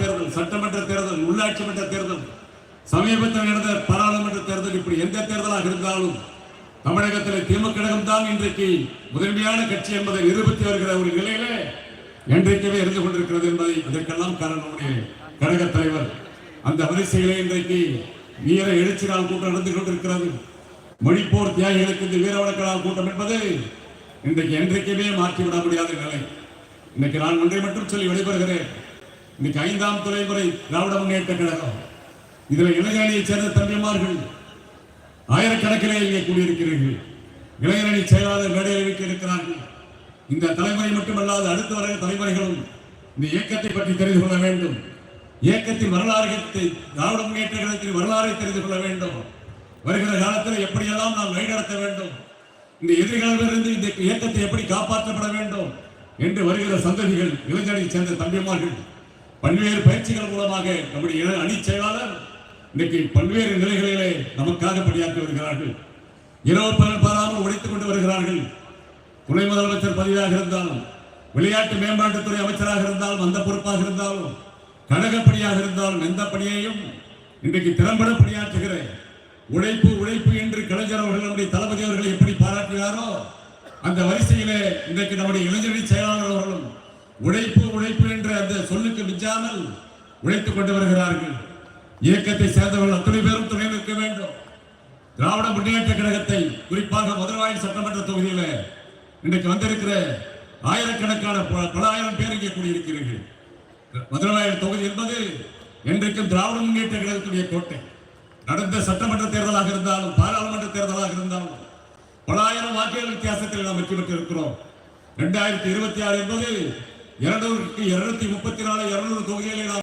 தேர்தல் சட்டமன்ற தேர்தல் உள்ளாட்சி மன்ற தேர்தல் சமீபத்தில் நடந்த பாராளுமன்ற தேர்தல் இப்படி எந்த தேர்தலாக இருந்தாலும் தமிழகத்தில் திமுக கழகம் தான் இன்றைக்கு முதன்மையான கட்சி என்பதை நிரூபித்து வருகிற ஒரு நிலையிலே என்றைக்குமே இருந்து கொண்டிருக்கிறது என்பதை அதற்கெல்லாம் காரணமுடைய நம்முடைய கழக தலைவர். அந்த வரிசையிலே இன்றைக்கு வீர எழுச்சி நாள் கூட்டம் நடந்து கொண்டிருக்கிறது. மொழிப்போர் தியாகிகளுக்கு இந்த வீர வழக்கு நாள் கூட்டம் என்பது இன்றைக்கு என்றைக்குமே மாற்றிவிட முடியாத நிலை. இன்னைக்கு நான் ஒன்றை மட்டும் சொல்லி விடைபெறுகிறேன். இன்னைக்கு ஐந்தாம் தலைமுறை திராவிட முன்னேற்ற கழகம். இதில் இளைஞரணியைச் சேர்ந்த தம்பிமார்கள் ஆயிரக்கணக்கிலே இங்கே கூடியிருக்கிறீர்கள். இளைஞரணி செயலாளர் மேடையில் வைக்க இருக்கிறார்கள். இந்த தலைமுறை மட்டுமல்லாது அடுத்து வர தலைமுறைகளும் இந்த இயக்கத்தை பற்றி தெரிந்து கொள்ள வேண்டும். இயக்கத்தின் வரலாறு திராவிட முன்னேற்ற கழகத்தின் வரலாறை தெரிந்து கொள்ள வேண்டும். வருகிற காலத்தில் எப்படியெல்லாம் நாம் வழிநடத்த வேண்டும்? இந்த எதிர்காலத்திலிருந்து இந்த இயக்கத்தை எப்படி காப்பாற்றப்பட வேண்டும்? என்று வருகிற சந்ததிகள் இளைஞரை சேர்ந்த தம்பிமார்கள் பல்வேறு பயிற்சிகள் மூலமாக நம்முடைய இள- அணி செயலாளர் இன்றைக்கு பல்வேறு நிலைகளிலே நமக்காக பணியாற்றி வருகிறார்கள். இரவு பகல் பாராமல் உழைத்துக் கொண்டு வருகிறார்கள். துணை முதலமைச்சர் பதவியாக இருந்தாலும் விளையாட்டு மேம்பாட்டுத்துறை அமைச்சராக இருந்தாலும் அந்த பொறுப்பாக இருந்தாலும் கழக பணியாக இருந்தாலும் எந்த பணியையும் இன்றைக்கு திறம்பட பணியாற்றுகிற உழைப்பு உழைப்பு என்று கலைஞர் அவர்கள் நம்முடைய தளபதி அவர்கள் எப்படி பாராட்டினாரோ அந்த வரிசையிலே இன்றைக்கு நம்முடைய இளைஞரணி செயலாளர் அவர்களும் உழைப்பு உழைப்பு என்ற அந்த சொல்லுக்கு மிஞ்சாமல் உழைத்துக் கொண்டு வருகிறார்கள். இயக்கத்தை சேர்ந்தவர்கள் அத்தனை பேரும் துணை நிற்க வேண்டும். திராவிட முன்னேற்ற கழகத்தை குறிப்பாக மதுரவாயில் சட்டமன்ற தொகுதியில் இன்றைக்கு வந்திருக்கிற ஆயிரக்கணக்கான பல ஆயிரம் பேர் இங்கே கூடியிருக்கிறீர்கள். மதுரவாயில் தொகுதி என்பது என்றைக்கும் திராவிட முன்னேற்ற கழகத்துடைய கோட்டை. நடந்த சட்டமன்ற தேர்தலாக இருந்தாலும் பாராளுமன்ற தேர்தலாக இருந்தாலும் பல ஆயிரம் வாக்குகள் வித்தியாசத்தில் நாம் வெற்றி பெற்றிருக்கிறோம். இரண்டாயிரத்தி இருபத்தி ஆறு என்பது இருநூறுக்கு இருநூத்தி முப்பத்தி நாலு இருநூறு தொகுதிகளை நாம்